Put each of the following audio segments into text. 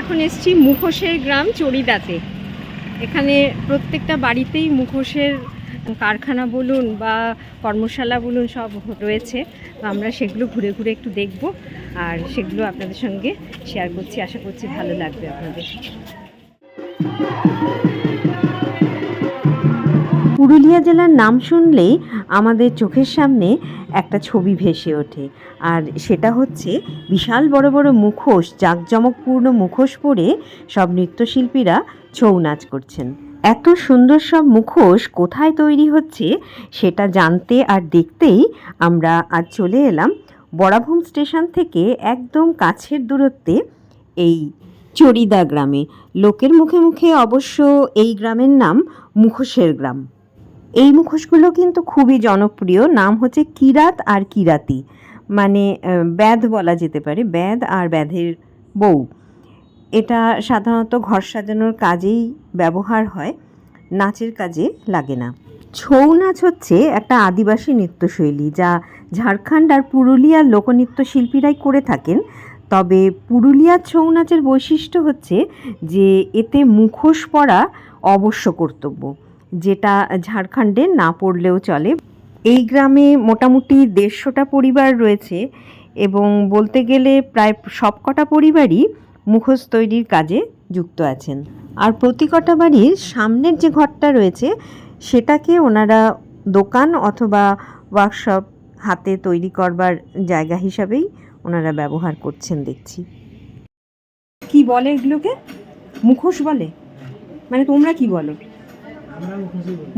এখন এসছি মুখোশের গ্রাম চড়িদাতে। এখানে প্রত্যেকটা বাড়িতেই মুখোশের কারখানা বলুন বা কর্মশালা বলুন সব রয়েছে। তো আমরা সেগুলো ঘুরে ঘুরে একটু দেখব আর সেগুলো আপনাদের সঙ্গে শেয়ার করছি। আশা করছি ভালো লাগবে আপনাদের। পুরুলিয়া জেলার নাম শুনলেই আমাদের চোখের সামনে একটা ছবি ভেসে ওঠে। আর সেটা হচ্ছে বিশাল বড় বড় মুখোশ, জাঁকজমকপূর্ণ মুখোশ পরে সব নৃত্যশিল্পীরা ছৌ নাচ করছেন। এত সুন্দর সব মুখোশ কোথায় তৈরি হচ্ছে সেটা জানতে আর দেখতেই আমরা আজ চলে এলাম বড়াভূম স্টেশন থেকে একদম কাছের দূরত্বে এই চড়িদা গ্রামে। লোকের মুখে মুখে অবশ্য এই গ্রামের নাম মুখোশের গ্রাম। এই মুখোশগুলো কিন্তু খুবই জনপ্রিয়। নাম হচ্ছে কিরাত আর কিরাতি। মানে ব্যাধ বলা যেতে পারে, ব্যাধ আর ব্যাধের বউ। এটা সাধারণত ঘর সাজানোর কাজেই ব্যবহার হয়, নাচের কাজে লাগে না। ছৌ নাচ হচ্ছে একটা আদিবাসী নৃত্যশৈলী যা ঝাড়খণ্ড আর পুরুলিয়ার লোকনৃত্য শিল্পীরাই করে থাকেন। তবে পুরুলিয়ার ছৌ নাচের বৈশিষ্ট্য হচ্ছে যে, এতে মুখোশ পরা অবশ্য কর্তব্য। যেটা ঝাড়খণ্ডে না পড়লেও চলে। এই গ্রামে মোটামুটি দেড়শোটা পরিবার রয়েছে এবং বলতে গেলে প্রায় সবকটা পরিবারই মুখোশ তৈরির কাজে যুক্ত আছেন। আর প্রতি কটা বাড়ির সামনের যে ঘরটা রয়েছে, সেটাকে ওনারা দোকান অথবা ওয়ার্কশপ হাতে তৈরি করবার জায়গা হিসাবেই ওনারা ব্যবহার করছেন, দেখছি। কি বলে এগুলোকে? মুখোশ বলে? মানে তোমরা কি বলো?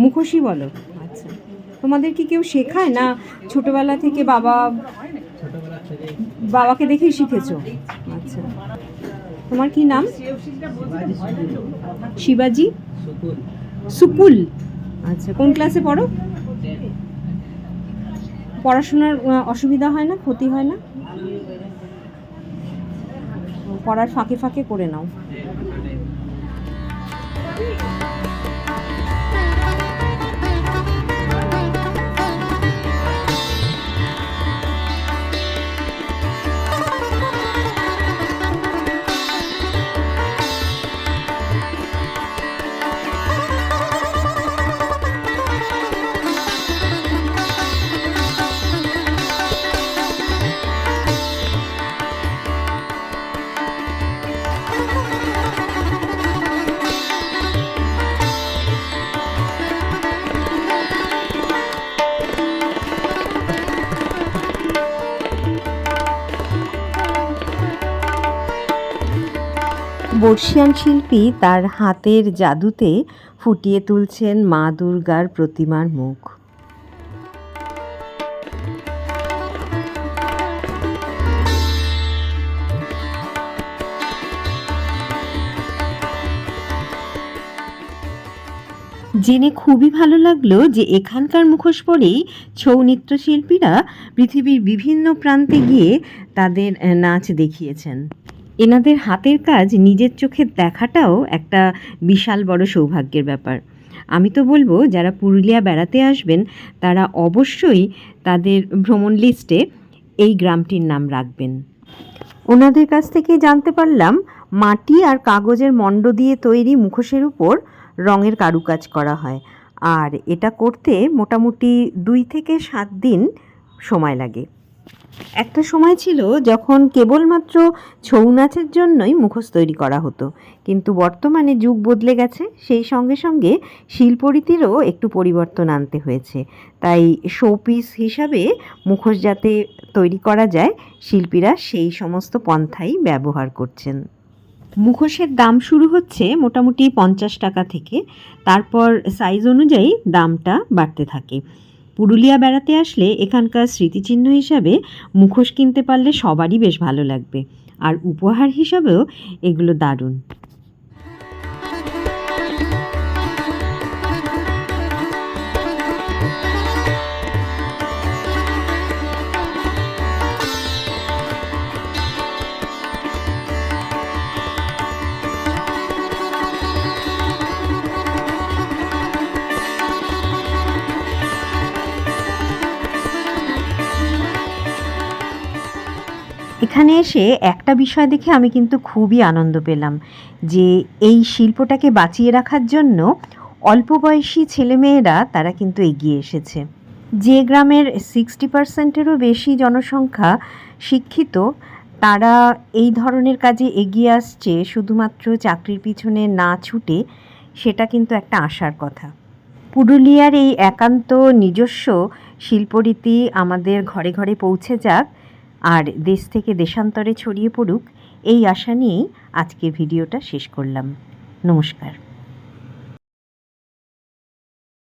মুখোশই বলো। আচ্ছা। তোমাদের কি কেউ শেখায় না ছোটবেলা থেকে বাবা বাবাকে দেখেই শিখেছো? আচ্ছা। তোমার কি নাম? শিবাজি। সুকুল। আচ্ছা কোন ক্লাসে পড়ো? পড়াশোনার অসুবিধা হয় না? ক্ষতি হয় না? পড়ার ফাঁকে ফাঁকে করে নাও। বর্ষিয়ান শিল্পী তার হাতের জাদুতে ফুটিয়ে তুলছেন মা দুর্গার প্রতিমার মুখ। জেনে খুবই ভালো লাগল যে এখানকার মুখোশ পরেই ছৌ নৃত্যশিল্পীরা পৃথিবীর বিভিন্ন প্রান্তে গিয়ে তাদের নাচ দেখিয়েছেন। এনাদের হাতের কাজ নিজের চোখে দেখাটাও একটা বিশাল বড় সৌভাগ্যের ব্যাপার। আমি তো বলব, যারা পুরুলিয়া বেড়াতে আসবেন, তারা অবশ্যই তাদের ভ্রমণ লিস্টে এই গ্রামটির নাম রাখবেন। ওনাদের কাছ থেকে জানতে পারলাম, মাটি আর কাগজের মণ্ড দিয়ে তৈরি মুখোশের উপর রঙের কারুকাজ করা হয়। আর এটা করতে মোটামুটি দুই থেকে সাত দিন সময় লাগে। একটা সময় ছিল যখন কেবলমাত্র ছৌ নাচের জন্যই মুখোশ তৈরি করা হতো, কিন্তু বর্তমানে যুগ বদলে গেছে, সেই সঙ্গে সঙ্গে শিল্পরীতিরও একটু পরিবর্তন আনতে হয়েছে। তাই শোপিস হিসাবে মুখোশ যাতে তৈরি করা যায়, শিল্পীরা সেই সমস্ত পন্থাই ব্যবহার করছেন। মুখোশের দাম শুরু হচ্ছে মোটামুটি পঞ্চাশ টাকা থেকে, তারপর সাইজ অনুযায়ী দামটা বাড়তে থাকে। পুরুলিয়া বেড়াতে আসলে এখানকার স্মৃতিচিহ্ন হিসাবে মুখোশ কিনতে পারলে সবারই বেশ ভালো লাগবে। আর উপহার হিসাবেও এগুলো দারুণ। এখানে এসে একটা বিষয় দেখে আমি কিন্তু খুবই আনন্দ পেলাম, যে এই শিল্পটাকে বাঁচিয়ে রাখার জন্য অল্প বয়সী ছেলেমেয়েরা তারা কিন্তু এগিয়ে এসেছে। যে গ্রামের সিক্সটি পার্সেন্টেরও বেশি জনসংখ্যা শিক্ষিত, তারা এই ধরনের কাজে এগিয়ে আসছে, শুধুমাত্র চাকরির পিছনে না ছুটে, সেটা কিন্তু একটা আশার কথা। পুরুলিয়ার এই একান্ত নিজস্ব শিল্পরীতি আমাদের ঘরে ঘরে পৌঁছে যাক আর দেশ থেকে দেশান্তরে ছড়িয়ে পড়ুক এই আশা নিয়েই আজকে ভিডিওটা শেষ করলাম। নমস্কার।